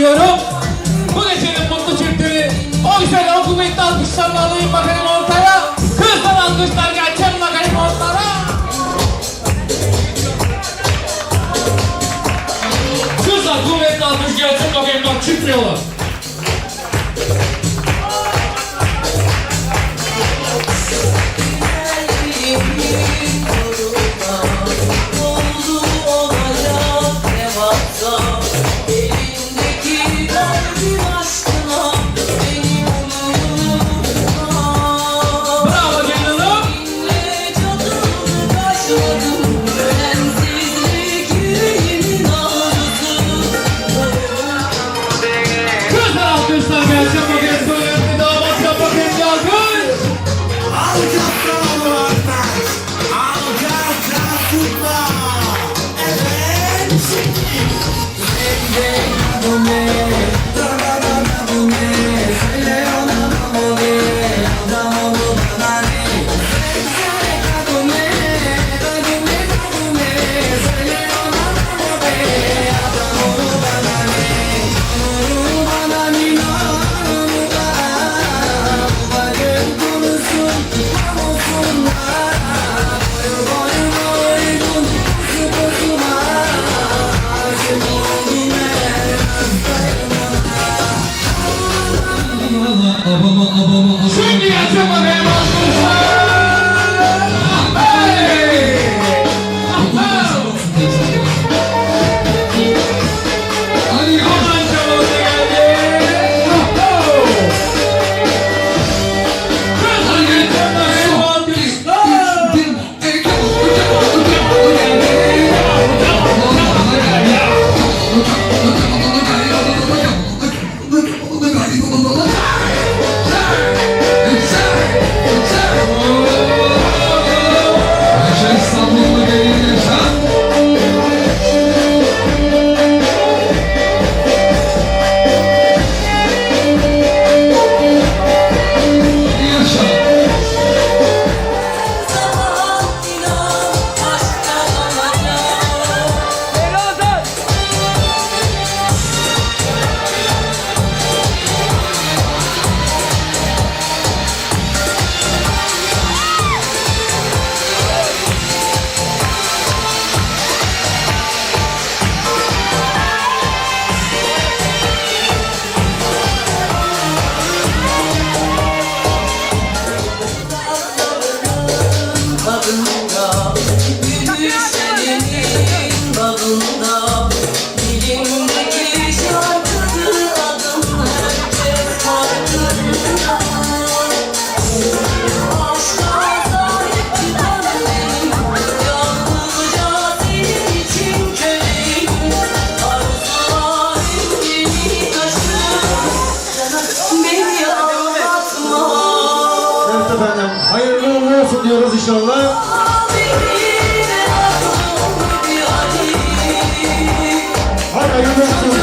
bekliyorum. Bu gecenin mutlu çiftini o güzel o kuvvetli alkışlarla alayım bakayım ortaya. Kızlar alkışlar gelsin bakayım ortaya. Kızlar kuvvetli alkış gelsin bakayım bak çiftliyorlar. Alkışlar gelsin bakayım. Kuvvetli damat yap bakayım bir alkış. Şimdi gelsin bakayım alkışlar. İnşallah. Hadi hayırlı olsun.